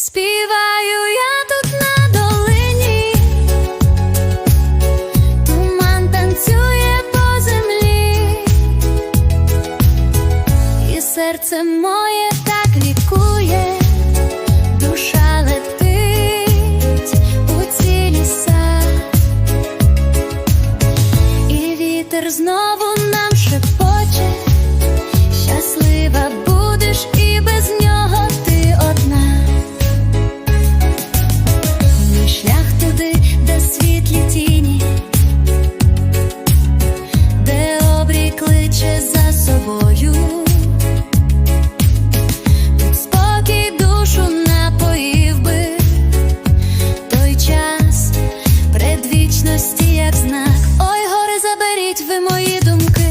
співаю я тут на долині, туман танцює по землі, і серце моє так лікує, душа летить у ці ліса, і вітер знову. кличе за собою, спокій душу напоїв би той час предвічності, як знак. Ой, гори заберіть ви мої думки.